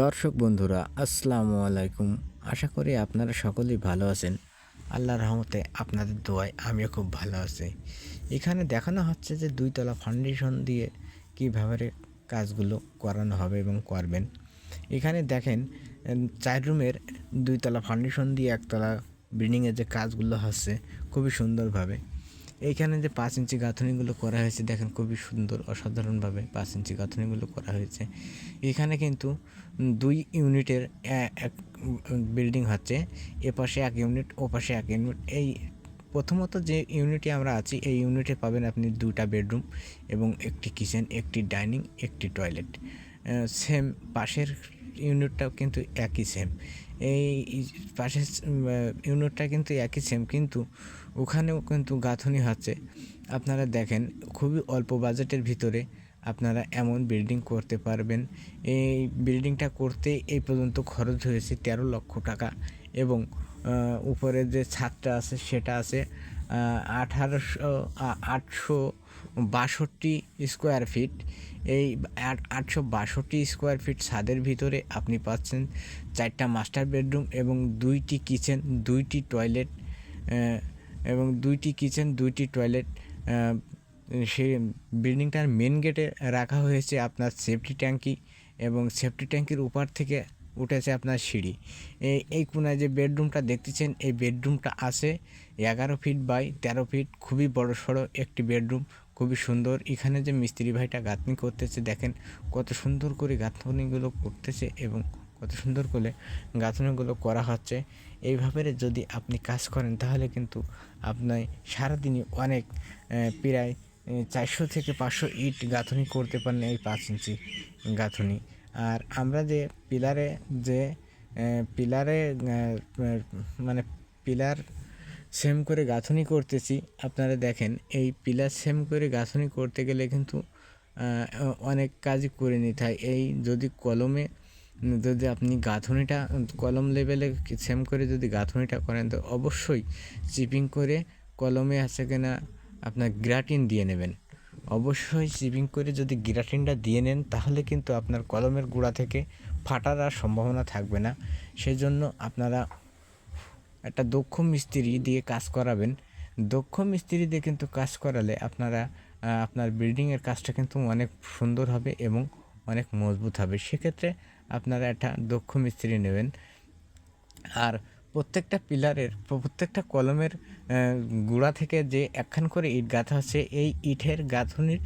দর্শক বন্ধুরা, আসসালামু আলাইকুম। আশা করি আপনারা সকলেই ভালো আছেন। আল্লাহর রহমতে আপনাদের দোয়ায় আমিও খুব ভালো আছি। এখানে দেখানো হচ্ছে যে দুইতলা ফাউন্ডেশন দিয়ে কীভাবে কাজগুলো করানো হবে এবং করবেন। এখানে দেখেন চার রুমের দুইতলা ফাউন্ডেশন দিয়ে একতলা বিল্ডিংয়ের যে কাজগুলো হচ্ছে, খুবই সুন্দরভাবে। এইখানে যে পাঁচ ইঞ্চি গাঁথনিগুলো করা হয়েছে, দেখেন খুবই সুন্দর, অসাধারণভাবে পাঁচ ইঞ্চি গাঁথনিগুলো করা হয়েছে। এখানে কিন্তু দুই ইউনিটের এক বিল্ডিং হচ্ছে, এ পাশে এক ইউনিট, ও পাশে এক ইউনিট। এই প্রথমত যে ইউনিটে আমরা আছি, এই ইউনিটে পাবেন আপনি দুটা বেডরুম এবং একটি কিচেন, একটি ডাইনিং, একটি টয়লেট। সেম পাশের ইউনিটটাও কিন্তু একই সেম এই পাশের ইউনিটটা কিন্তু একই সেম কিন্তু ওখানেও কিন্তু গাঁথনি হচ্ছে। আপনারা দেখেন, খুবই অল্প বাজেটের ভিতরে আপনারা এমন বিল্ডিং করতে পারবেন। এই বিল্ডিংটা করতে এই পর্যন্ত খরচ হয়েছে তেরো লক্ষ টাকা এবং উপরে যে ছাদটা আছে সেটা আছে আঠারোশো আটশো বাষট্টি স্কোয়ার ফিট। এই আট- আটশো বাষট্টি স্কোয়ার ফিট ছাদের ভিতরে আপনি পাচ্ছেন চারটা মাস্টার বেডরুম এবং দুইটি কিচেন, দুইটি টয়লেট এবং দুইটি কিচেন, দুইটি টয়লেট সেই বিল্ডিংটার মেন গেটে রাখা হয়েছে আপনার সেফটি ট্যাঙ্কি এবং সেফটি ট্যাঙ্কির উপর থেকে উঠেছে আপনার সিঁড়ি। এই এই কোনায় যে বেডরুমটা দেখতেছেন, এই বেডরুমটা আছে এগারো ফিট বাই তেরো ফিট, খুবই বড় সড়ো একটি বেডরুম, খুবই সুন্দর। এখানে যে মিস্ত্রি ভাইটা গাঁথনি করতেছে, দেখেন কত সুন্দর করে গাঁথনিগুলো করতেছে এবং কত সুন্দর করে গাঁথনিগুলো করা হচ্ছে। এইভাবে যদি আপনি কাজ করেন, তাহলে কিন্তু আপনি সারাদিনই অনেক প্রায় চারশো থেকে পাঁচশো ইট গাঁথনি করতে পারেন এই পাঁচ ইঞ্চি গাঁথনি। আর আমরা যে পিলারে যে পিলারে মানে পিলার সেম করে গাঁথনি করতেছি, আপনারা দেখেন, এই পিলার সেম করে গাঁথনি করতে গেলে কিন্তু অনেক কাজই করে নিতে হয়। এই যদি কলমে, যদি আপনি গাঁথনিটা, কলম লেভেলে সেম করে যদি গাঁথনিটা করেন, তো অবশ্যই চিপিং করে কলমে আছে কিনা আপনার গ্রাটিন দিয়ে নেবেন। অবশ্যই চিপিং করে যদি গ্রাটিনটা দিয়ে নেন, তাহলে কিন্তু আপনার কলমের গোড়া থেকে ফাটার আর সম্ভাবনা থাকবে না। সেই জন্য আপনারা একটা দক্ষ মিস্ত্রি দিয়ে কাজ করাবেন। দক্ষ মিস্ত্রি দিয়ে কিন্তু কাজ করালে আপনারা আপনার বিল্ডিংয়ের কাজটা কিন্তু অনেক সুন্দর হবে এবং অনেক মজবুত হবে। সেক্ষেত্রে আপনারা একটা দক্ষ মিস্ত্রি নেবেন। আর প্রত্যেকটা পিলারের, প্রত্যেকটা কলমের গুঁড়া থেকে যে একখান করে ইট গাঁথা আছে এই ইটের গাঁথনির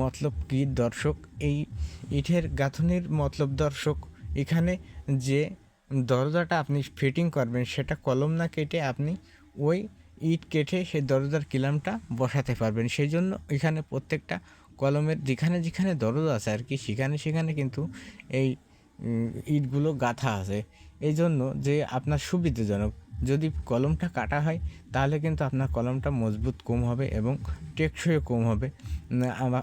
মতলব কি দর্শক? এই ইটের গাঁথনির মতলব দর্শক, এখানে যে দরজাটা আপনি ফিটিং করবেন, সেটা কলম না কেটে আপনি ওই ইট কেটে সেই দরজার কিলামটা বসাতে পারবেন। সেই জন্য এখানে প্রত্যেকটা কলমের যেখানে যেখানে দরজা আছে আর কি, সেখানে সেখানে কিন্তু এই ইটগুলো গাঁথা আছে। এই জন্য যে আপনার সুবিধাজনক। যদি কলমটা কাটা হয়, তাহলে কিন্তু আপনার কলমটা মজবুত কম হবে এবং টেকসই কম হবে।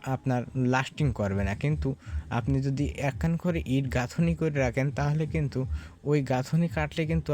আপনার লাস্টিং করবে না। কিন্তু আপনি যদি একখান করে ইট গাঁথনি করে রাখেন, তাহলে কিন্তু ওই গাঁথনি কাটলে কিন্তু